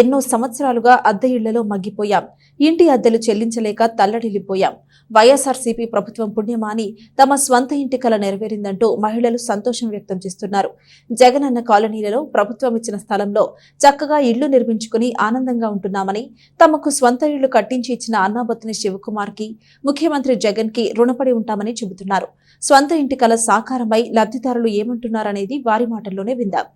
ఎన్నో సంవత్సరాలుగా అద్దె ఇళ్ళలో మగ్గిపోయాం. ఇంటి అద్దెలు చెల్లించలేక తల్లడిల్లిపోయాం. వైఎస్ఆర్సీపీ ప్రభుత్వం పుణ్యమాని తమ స్వంత ఇంటి కల నెరవేరిందంటూ మహిళలు సంతోషం వ్యక్తం చేస్తున్నారు. జగనన్న కాలనీలలో ప్రభుత్వం ఇచ్చిన స్థలంలో చక్కగా ఇళ్ళు నిర్మించుకుని ఆనందంగా ఉంటున్నామని తమకు స్వంత ఇళ్ళు కట్టించి ఇచ్చిన అన్నాబత్తుని శివకుమార్కి ముఖ్యమంత్రి జగన్కి రుణపడి ఉంటామని చెబుతున్నారు. స్వంత ఇంటి కల సాకారమై లబ్ధిదారులు ఏమంటున్నారనేది వారి మాటల్లోనే విందాం.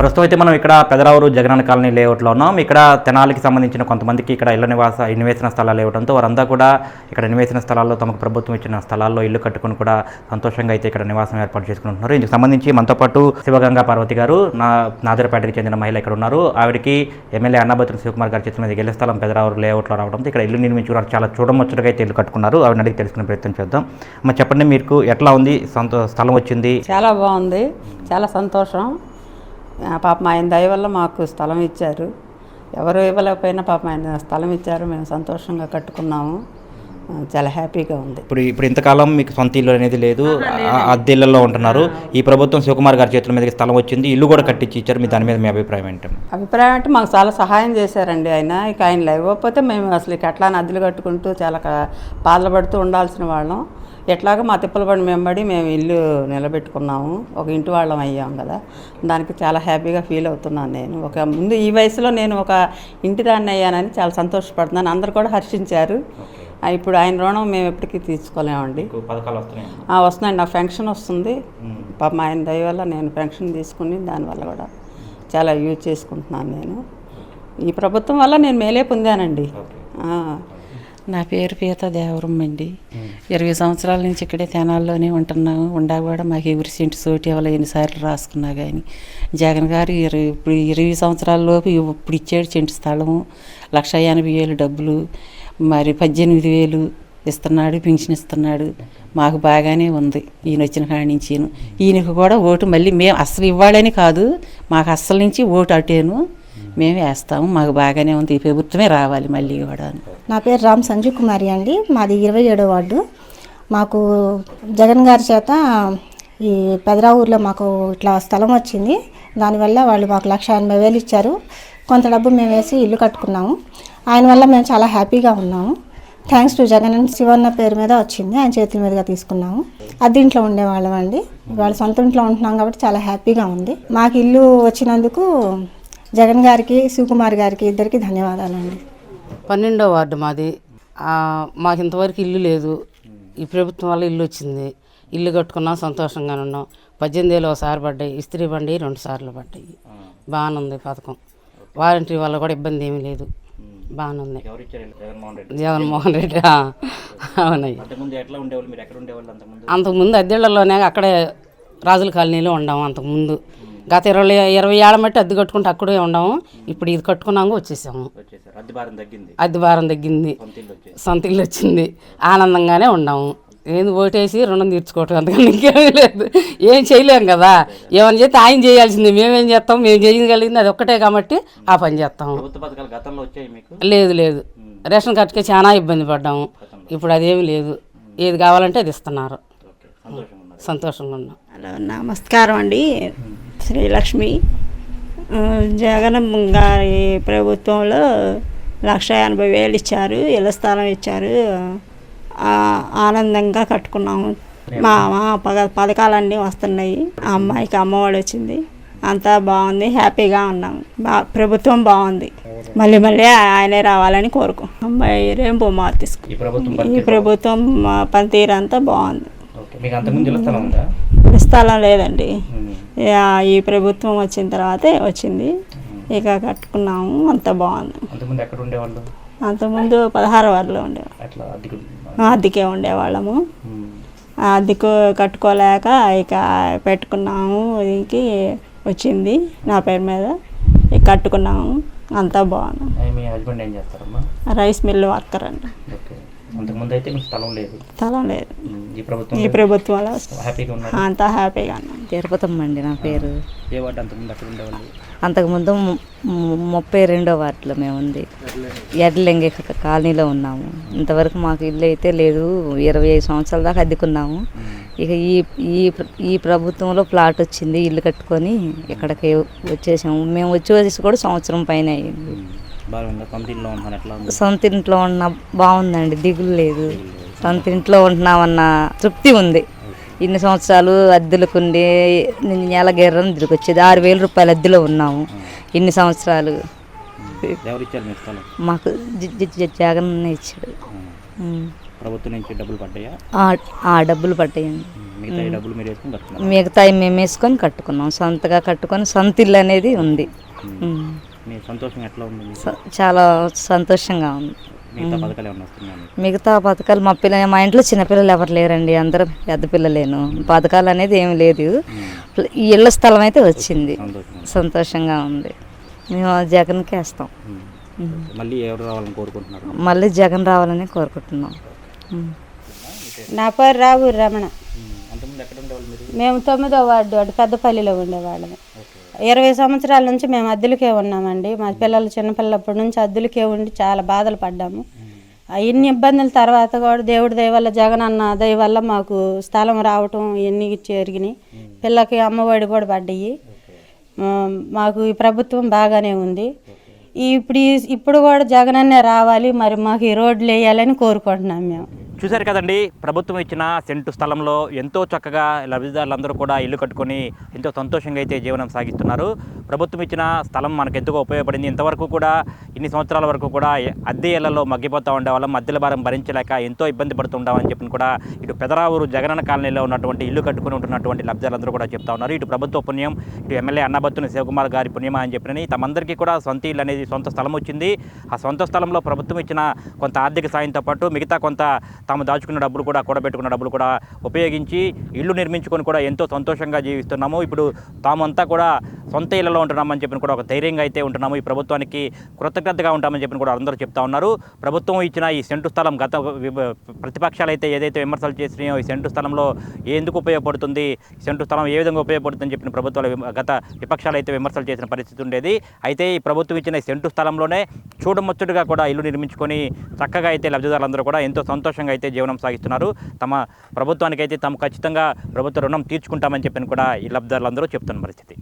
ప్రస్తుతం అయితే మనం ఇక్కడ పెదరావూరు జగనన్న కాలనీ లేఅవుట్లో ఉన్నాం. ఇక్కడ తెనాలికి సంబంధించిన కొంతమందికి ఇక్కడ ఇళ్ళ నివాస నివేశన స్థలాలు ఇవ్వడంతో వారంతా కూడా ఇక్కడ నివేశన స్థలాల్లో తమకు ప్రభుత్వం ఇచ్చిన స్థలాల్లో ఇల్లు కట్టుకుని కూడా సంతోషంగా అయితే ఇక్కడ నివాసం ఏర్పాటు చేసుకుంటున్నారు. ఇందుకు సంబంధించి మనతో పాటు శివగంగా పార్వతి గారు నా నాదరపేటకి చెందిన మహిళ ఇక్కడ ఉన్నారు. ఆవిడకి ఎమ్మెల్యే అన్నాబత్తుల శివకుమార్ గారి చేతుల మీద స్థలం పెదరావూరు లేఅవుట్లో రావడంతో ఇక్కడ ఇల్లు నిర్మించుకున్నారు చాలా చూడముచ్చటగా అయితే ఇల్లు కట్టుకున్నారు. ఆవిడ అడిగి తెలుసుకునే ప్రయత్నం చేద్దాం. మరి చెప్పండి మీకు ఎట్లా ఉంది? సొంత స్థలం వచ్చింది? చాలా బాగుంది. చాలా సంతోషం. పాపం ఆయన దయ వల్ల మాకు స్థలం ఇచ్చారు. ఎవరు ఇవ్వలేకపోయినా పాపం ఆయన స్థలం ఇచ్చారు. మేము సంతోషంగా కట్టుకున్నాము. చాలా హ్యాపీగా ఉంది. ఇప్పుడు ఇప్పుడు ఇంతకాలం మీకు సొంత ఇల్లు అనేది లేదు. అద్దె ఇళ్ళలో ఉంటున్నారు. ఈ ప్రభుత్వం శివకుమార్ గారి చేతుల మీదకి స్థలం వచ్చింది. ఇల్లు కూడా కట్టించి ఇచ్చారు. మీ దాని మీద మీ అభిప్రాయం ఏంటి? అభిప్రాయం అంటే మాకు చాలా సహాయం చేశారండి ఆయన. ఇక ఆయన ఇవ్వకపోతే మేము అసలు ఇక ఎట్లా అద్దెలు కట్టుకుంటూ చాలా క- బాధలు పడుతూ ఉండాల్సిన వాళ్ళం. ఎట్లాగో మా తిప్పల బండి వెంబడి మేము ఇల్లు నిలబెట్టుకున్నాము. ఒక ఇంటి వాళ్ళం అయ్యాం కదా. దానికి చాలా హ్యాపీగా ఫీల్ అవుతున్నాను నేను. ఒక ముందు ఈ వయసులో నేను ఒక ఇంటి దాన్ని అయ్యానని చాలా సంతోషపడుతున్నాను. అందరు కూడా హర్షించారు. ఇప్పుడు ఆయన రుణం మేము ఎప్పటికీ వస్తున్నాయి ఆ, వస్తున్నాయండి నాకు ఫంక్షన్ వస్తుంది. పాపం ఆయన దయ వల్ల నేను పెన్షన్ తీసుకుని దానివల్ల కూడా చాలా యూజ్ చేసుకుంటున్నాను నేను. ఈ ప్రభుత్వం వల్ల నేను మేలే పొందానండి. నా పేరు పీత దేవరమ్మ అండి. ఇరవై సంవత్సరాల నుంచి ఇక్కడే తెనాల్లోనే ఉంటున్నాము ఉండా కూడా మాకు ఎవరి సెంటు సోటి ఇవ్వాలి ఎన్నిసార్లు రాసుకున్నా కానీ జగన్ గారు ఇరవై ఇప్పుడు ఇరవై సంవత్సరాల లోపు ఇవ్వ- ఇప్పుడు ఇచ్చాడు సెంటు స్థలము. లక్ష ఎనభై వేలు డబ్బులు మరి పద్దెనిమిది వేలు ఇస్తున్నాడు పింఛన్ ఇస్తున్నాడు. మాకు బాగానే ఉంది ఈయన వచ్చిన కాడి నుంచి ఈయనకు కూడా ఓటు మళ్ళీ మేము అస్సలు ఇవ్వాలని కాదు. మాకు అస్సలు నుంచి ఓటు అటేను. మేము వేస్తాము మాకు బాగానే ఉంది. ఈ ప్రభుత్వమే రావాలి మళ్ళీ కూడా. నా పేరు రామ్ సంజీవ్ కుమారి అండి. మాది ఇరవై ఏడో వార్డు. మాకు జగన్ గారి చేత ఈ పెదరా ఊర్లో మాకు ఇట్లా స్థలం వచ్చింది. దానివల్ల వాళ్ళు మాకు లక్ష ఎనభై వేలు ఇచ్చారు. కొంత డబ్బు మేము వేసి ఇల్లు కట్టుకున్నాము. ఆయన వల్ల మేము చాలా హ్యాపీగా ఉన్నాము. Thanks to Jagan and Shivanna పేరు మీద వచ్చింది. ఆయన చేతుల మీదుగా తీసుకున్నాము. అద్దెంట్లో ఉండేవాళ్ళం అండి. వాళ్ళ సొంత ఇంట్లో ఉంటున్నాం కాబట్టి చాలా హ్యాపీగా ఉంది. మాకు ఇల్లు వచ్చినందుకు జగన్ గారికి శివకుమార్ గారికి ఇద్దరికి ధన్యవాదాలండి. పన్నెండో వార్డు మాది. ఆ, మాకు ఇంతవరకు ఇల్లు లేదు. ఈ ప్రభుత్వం వల్ల ఇల్లు వచ్చింది. ఇల్లు కట్టుకున్నాం సంతోషంగా ఉన్నాం. పద్దెనిమిది వేలు ఒకసారి పడ్డాయి. ఇస్త్రీ బండి రెండు సార్లు పడ్డాయి. బాగానుంది పథకం. వారంటీ వల్ల కూడా ఇబ్బంది ఏమీ లేదు. బాగానుంది జగన్మోహన్ రెడ్డి జగన్మోహన్ రెడ్డి ఆ, అవునయ్యి. అంతకుముందు ఎట్లా ఉండేవాళ్ళు? మీరు ఎక్కడ ఉండేవాళ్ళు అంతకుముందు? అంతకుముందు అద్దెళ్ళలోనే అక్కడే రాజుల కాలనీలో ఉండాము అంతకుముందు. గత ఇరవై ఇరవై ఏళ్ళ మట్టి అద్దె కట్టుకుంటే అక్కడే ఉండాము. ఇప్పుడు ఇది కట్టుకున్నాము వచ్చేసాము. వచ్చేసారు. అద్దె భారం తగ్గింది. సొంత ఇల్లు వచ్చింది. ఆనందంగానే ఉన్నాము. ఏంది ఓటేసి రుణం తీర్చుకోవటం అంతకన్నా ఇంకేమీ లేదు. ఏం చేయలేం కదా. ఏమైనా చేస్తే ఆయన చేయాల్సింది. మేమేం చేస్తాం? మేము చేయగలిగింది అది ఒక్కటే కాబట్టి ఆ పని చేస్తాం ప్రభుత్వ పథకాలు గతంలో వచ్చాయి మీకు? లేదు లేదు. రేషన్ కార్డుకి చాలా ఇబ్బంది పడ్డాము. ఇప్పుడు అదేమి లేదు. ఏది కావాలంటే అది ఇస్తున్నారు. ఓకే. సంతోషంగా ఉన్నారు? సంతోషంగా ఉన్నాం. హలో నమస్కారం అండి. శ్రీలక్ష్మి జగన్ గారి ప్రభుత్వంలో లక్ష ఎనభై వేలు ఇచ్చారు ఇళ్ళ స్థలం ఇచ్చారు. ఆనందంగా కట్టుకున్నాము. మా పగ పథకాలన్నీ వస్తున్నాయి. ఆ అమ్మాయికి అమ్మఒడి వచ్చింది. అంతా బాగుంది హ్యాపీగా ఉన్నాం. బా ప్రభుత్వం బాగుంది. మళ్ళీ మళ్ళీ ఆయనే రావాలని కోరుకో అమ్మాయి రేంబో మార్తిస్కు ఈ ప్రభుత్వం ఈ ప్రభుత్వం మా పనితీరు అంతా బాగుంది స్థలం లేదండి. ఈ ప్రభుత్వం వచ్చిన తర్వాతే వచ్చింది. ఇక కట్టుకున్నాము అంత బాగుంది. అంతకుముందు పదహారు వారిలో ఉండేవాళ్ళం అద్దెకు ఉండేవాళ్ళము. అద్దెకు కట్టుకోలేక ఇక పెట్టుకున్నాము ఇంకి వచ్చింది నా పేరు మీద. ఇక కట్టుకున్నాము అంతా బాగుంది. రైస్ మిల్ వర్కర్ అండి. అంతకుముందు అయితే మీకు స్థలం లేదు. స్థలం లేదు. ఈ ప్రభుత్వం ఈ ప్రభుత్వంలో హ్యాపీగా ఉన్నారు? అంతా హ్యాపీగా ఉన్నాం. తిరుపతమ్మ అండి నా పేరు. ఏ వాటి అంతకుముందు అక్కడ ఉండేవాళ్ళు? అంతకుముందు ముప్పై రెండో వార్డులో మేము ఉంది. ఎడ్లంగి కాలనీలో ఉన్నాము. ఇంతవరకు మాకు ఇల్లు అయితే లేదు. ఇరవై ఐదు సంవత్సరాల దాకా అద్దెకున్నాము. ఇక ఈ ఈ ఈ ప్రభుత్వంలో ప్లాట్ వచ్చింది ఇల్లు కట్టుకొని ఇక్కడికి వచ్చేసాము. మేము వచ్చి వచ్చేసి కూడా సంవత్సరం పైన అయింది బాగుందా? సొంత ఇల్లు ఉన్నాను ఎట్లా ఉంది? సొంత ఇంట్లో ఉన్న బాగుందండి దిగులు లేదు. సొంత ఇంట్లో ఉంటున్నామన్న తృప్తి ఉంది. ఇన్ని సంవత్సరాలు అద్దెలకుండి నెల గెర్రని తిరిగి వచ్చేది ఆరు వేల రూపాయలు అద్దెలో ఉన్నాము. ఇన్ని సంవత్సరాలు. మీకు జగన్ ఇచ్చాడు. ప్రభుత్వం నుంచి డబ్బులు పడ్డాయా? ఆ- డబ్బులు పట్టాయండి మిగతా ఈ డబ్బులు మీరు వేసుకుని కట్టుకున్నారు? మిగతా మేము వేసుకొని కట్టుకున్నాం. సొంతగా కట్టుకొని సొంత ఇల్లు అనేది ఉంది. మీ సంతోషం ఎట్లా ఉంది చాలా సంతోషంగా ఉంది. మిగతా పథకాలు మా పిల్ల మా ఇంట్లో చిన్నపిల్లలు ఎవరు లేరండి అందరూ పెద్ద పిల్లలేను. పథకాలు అనేది ఏమి లేదు. ఈ ఇళ్ళ స్థలం అయితే వచ్చింది. సంతోషం సంతోషంగా ఉంది. మేము జగన్కి వేస్తాం. మళ్ళీ ఎవరు రావాలని కోరుకుంటున్నారు? మళ్ళీ జగన్ రావాలని కోరుకుంటున్నాం. నా పేరు రావు రమణ. మేము తొమ్మిదో వార్డు అటు పెద్దపల్లిలో ఉండేవాళ్ళం ఇరవై సంవత్సరాల నుంచి మేము అద్దెలకే ఉన్నామండి. మా పిల్లలు చిన్నపిల్లప్పటి నుంచి అద్దెలకే ఉండి చాలా బాధలు పడ్డాము. ఇన్ని ఇబ్బందుల తర్వాత కూడా దేవుడి దయ వల్ల జగన్ అన్న దయ వల్ల మాకు స్థలం రావటం ఇవన్నీ జరిగినాయి. పిల్లకి అమ్మఒడి కూడా పడ్డాయి. మాకు ఈ ప్రభుత్వం బాగానే ఉంది. ఇప్పుడు ఈ- ఇప్పుడు కూడా జగన్ అన్నే రావాలి మరి మాకు ఈ రోడ్లు వేయాలని కోరుకుంటున్నాం మేము. చూశారు కదండి ప్రభుత్వం ఇచ్చిన సెంటు స్థలంలో ఎంతో చక్కగా లబ్ధిదారులందరూ కూడా ఇల్లు కట్టుకొని ఎంతో సంతోషంగా అయితే జీవనం సాగిస్తున్నారు. ప్రభుత్వం ఇచ్చిన స్థలం మనకు ఎంతగా ఉపయోగపడింది. ఇంతవరకు కూడా ఇన్ని సంవత్సరాల వరకు కూడా అద్దె ఇళ్ళలో మగ్గిపోతూ ఉండేవాళ్ళం మధ్యల భారం భరించలేక ఎంతో ఇబ్బంది పడుతుండమని చెప్పి కూడా ఇటు పెదరావూరు జగనన్న కాలనీలో ఉన్నటువంటి ఇల్లు కట్టుకుని ఉంటున్నటువంటి లబ్ధిదారులందరూ కూడా చెప్తా ఉన్నారు. ఇటు ప్రభుత్వ పుణ్యం ఇటు ఎమ్మెల్యే అన్నబత్తుని శివకుమార్ గారి పుణ్యమా అని చెప్పినని తమందరికీ కూడా సొంత ఇల్లు అనేది సొంత స్థలం వచ్చింది. ఆ సొంత స్థలంలో ప్రభుత్వం ఇచ్చిన కొంత ఆర్థిక సాయంతో పాటు మిగతా కొంత తాము దాచుకున్న డబ్బులు కూడా కూడబెట్టుకున్న డబ్బులు కూడా ఉపయోగించి ఇల్లు నిర్మించుకొని కూడా ఎంతో సంతోషంగా జీవిస్తున్నాము. ఇప్పుడు తామంతా కూడా సొంత ఇళ్ళలో ఉంటున్నామని చెప్పిన కూడా ఒక ధైర్యంగా అయితే ఉంటున్నాము. ఈ ప్రభుత్వానికి కృతజ్ఞతగా ఉంటామని చెప్పిన కూడా అందరూ చెప్తా ఉన్నారు. ప్రభుత్వం ఇచ్చిన ఈ సెంటు స్థలం గత ప్రతిపక్షాలు అయితే ఏదైతే విమర్శలు చేసినాయో ఈ సెంటు స్థలంలో ఎందుకు ఉపయోగపడుతుంది? ఈ సెంటు స్థలం ఏ విధంగా ఉపయోగపడుతుందని చెప్పిన ప్రభుత్వాలు గత విపక్షాలు అయితే విమర్శలు చేసిన పరిస్థితి ఉండేది. అయితే ఈ ప్రభుత్వం ఇచ్చిన ఈ సెంటు స్థలంలోనే చూడముచ్చటగా కూడా ఇల్లు నిర్మించుకొని చక్కగా అయితే లబ్ధిదారులందరూ కూడా ఎంతో సంతోషంగా అయితే జీవనం సాగిస్తున్నారు. తమ ప్రభుత్వానికైతే తాము ఖచ్చితంగా ప్రభుత్వ రుణం తీర్చుకుంటామని చెప్పిన కూడా ఈ లబ్ధిదారులందరూ చెప్తున్న పరిస్థితి.